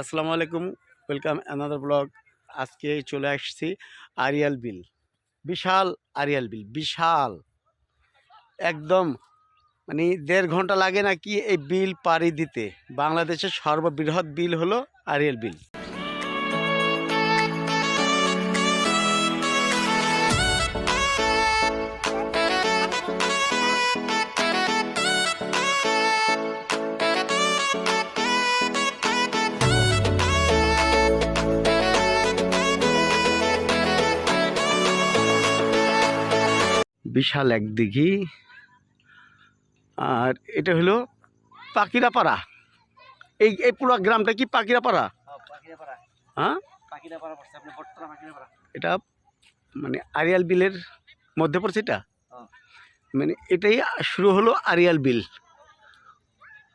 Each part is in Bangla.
আসসালামু আলাইকুম ওয়েলকাম অ্যানাদার ব্লগ আজকে চলে আসছি আরিয়াল বিল বিশাল আরিয়াল বিল বিশাল। একদম মানে দেড় ঘণ্টা লাগে না কি এই বিল পাড়ি দিতে। বাংলাদেশের সর্ববৃহৎ বিল হলো আরিয়াল বিল বিশাল এক দিঘি। আর এটা হলো পাকিরাপাড়া এই এই পুরো গ্রামটা কি পাকিরাপাড়া হ্যাঁ এটা মানে আরিয়াল বিলের মধ্যে পড়ছে এটা? হ্যাঁ। মানে এটাই শুরু হলো আরিয়াল বিল।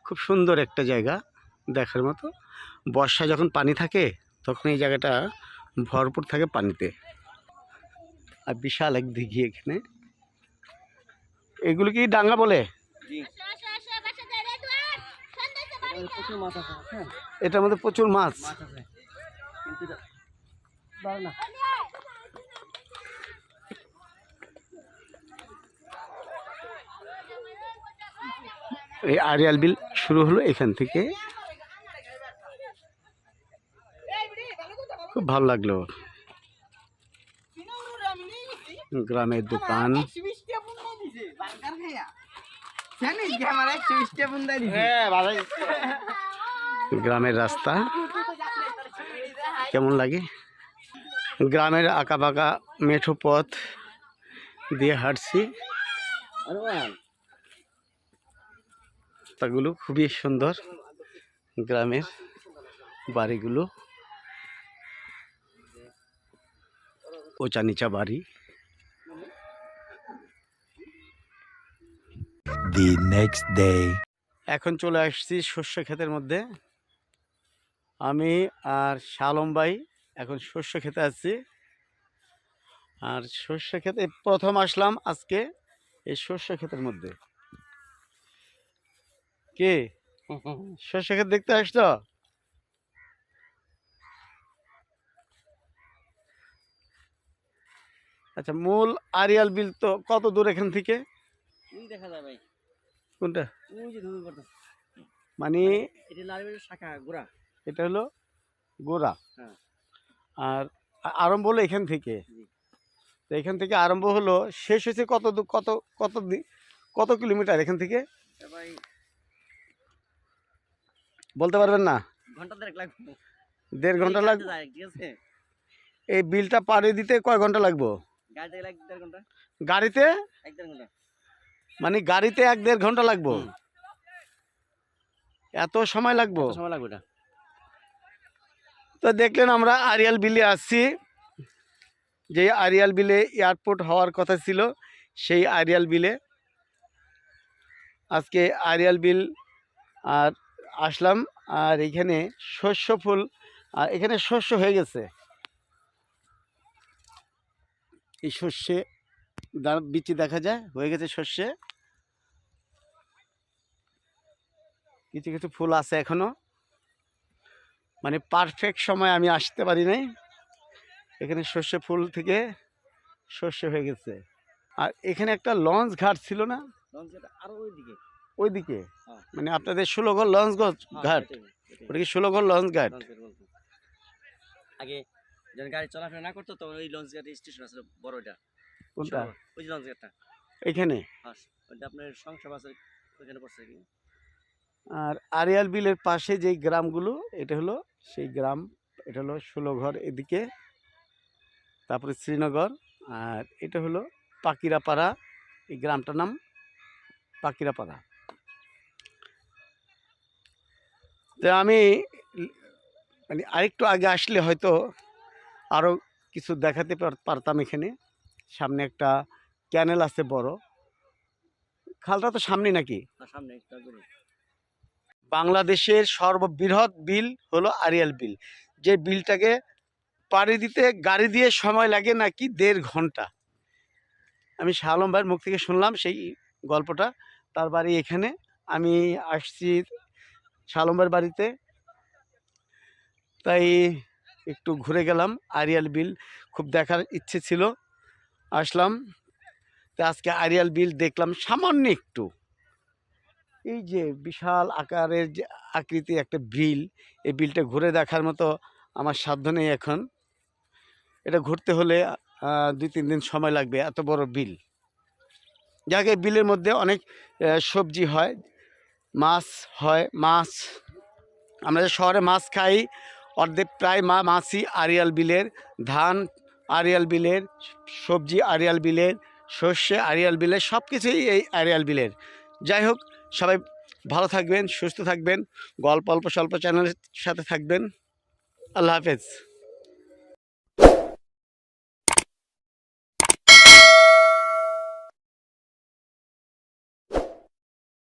খুব সুন্দর একটা জায়গা দেখার মতো। বর্ষা যখন পানি থাকে তখন এই জায়গাটা ভরপুর থাকে পানিতে। আর বিশাল এক দিঘি এখানে। এগুলো কি ডাঙ্গা বলে? এটার মধ্যে প্রচুর মাছ। এই আরিয়াল বিল শুরু হলো এখান থেকে। খুব ভালো লাগল। গ্রামের দোকান। গ্রামের রাস্তা কেমন লাগে গ্রামের আঁকা বাঁকা মেঠো পথ দিয়ে হাঁটছি রাস্তাগুলো খুবই সুন্দর গ্রামের বাড়িগুলো ওচা নিচা বাড়ি the next day. এখন চলে আসছি শস্য ক্ষেতের মধ্যে। আমি আর শালম ভাই এখন শস্য খেতে আসছি। আর শস্য খেতে প্রথম আসলাম আজকে এই শস্য ক্ষেতের মধ্যে। কে? শস্য ক্ষেত দেখতে আসছো? আচ্ছা মূল আরিয়াল বিল তো কত দূর এখান থেকে? দেখা যায় ভাই। কোনটা? মানে এটা লালবেলের শাখা গোড়া। এটা হলো গোড়া। হ্যাঁ। আর আরম্ভ হলো এখান থেকে। তো এখান থেকে আরম্ভ হলো শেষ হয়েছে কত কত কত কত কিলোমিটার এখান থেকে? বলতে পারবেন না? দেড় ঘণ্টা লাগবে এই বিলটা পাড়ি দিতে কয় ঘণ্টা লাগবো? গাড়িতে মানে গাড়িতে এক দেড় ঘণ্টা লাগবো? এত সময় লাগবো? সময় লাগবে এটা তো দেখলেন আমরা আরিয়াল বিলে আসছি। যে আরিয়াল বিলে এয়ারপোর্ট হওয়ার কথা ছিল সেই আরিয়াল বিলে। আজকে আরিয়াল বিল আর আসলাম আর এখানে শস্য ফুল আর এখানে শস্য হয়ে গেছে। এই শস্যে বিচি দেখা যায় হয়ে গেছে শস্যে কিছু কিছু ফুল আছে এখনও। মানে পারফেক্ট সময় আমি আসতে পারি নাই। এখানে সর্ষে ফুল থেকে সর্ষে হয়ে গেছে। আর এখানে একটা লঞ্চ ঘাট ছিল না? ওইদিকে। ওইদিকে? হ্যাঁ। মানে আপনাদের ষোলোঘর লঞ্চ ঘাট হ্যাঁ, ঘাট? এটাই, এটাই। ওটা কি ষোলোঘর লঞ্চ ঘাট? লঞ্চ ঘাট। আগে যখন গাড়ি চলাফেরা না করতো তখন ওই লঞ্চ ঘাটে স্টেশন আছে বড় ওইটা কোনটা। ওই যে এখানে ওইটা আপনার সংসদ আছে ওইখানে পড়ছে কি। আর আরিয়াল বিলের পাশে যেই গ্রামগুলো এটা হলো সেই গ্রাম এটা হলো ষোলোঘর এদিকে তারপরে শ্রীনগর আর এটা হলো পাকিরাপাড়া এই গ্রামটার নাম পাকিরাপাড়া। তো আমি মানে আরেকটু আগে আসলে হয়তো আরও কিছু দেখাতে পারতাম এখানে। সামনে একটা ক্যানেল আছে বড়। খালটা তো সামনে নাকি? বাংলাদেশের সর্ববৃহৎ বিল হলো আরিয়াল বিল। যে বিলটাকে পাড়ি দিতে গাড়ি দিয়ে সময় লাগে নাকি দেড় ঘণ্টা। আমি শাহ আলম ভাইয়ের মুখ থেকে শুনলাম সেই গল্পটা। তার বাড়ি এখানে। আমি আসছি শাহ আলম ভাইয়ের বাড়িতে। তাই একটু ঘুরে গেলাম আরিয়াল বিল। খুব দেখার ইচ্ছে ছিল। আসলাম। তা আজকে আরিয়াল বিল দেখলাম সামান্য একটু। এই যে বিশাল আকারের যে আকৃতির একটা বিল, এই বিলটা ঘুরে দেখার মতো আমার সাধ্য নেই এখন। এটা ঘুরতে হলে দুই, তিন দিন সময় লাগবে, এত বড় বিল। যাকে বিলের মধ্যে অনেক সবজি হয়, মাছ হয়, মাছ। আমরা শহরে মাছ খাই, অর্ধেক প্রায় মা মাছই আরিয়াল বিলের ধান আরিয়াল বিলের, সবজি আরিয়াল বিলের শস্যে আরিয়াল বিলের সব কিছুই এই আরিয়াল বিলের। যাই হোক, সবাই ভালো থাকবেন, সুস্থ থাকবেন, গল্প অল্প স্বল্প চ্যানেলের সাথে থাকবেন। আল্লাহ হাফেজ।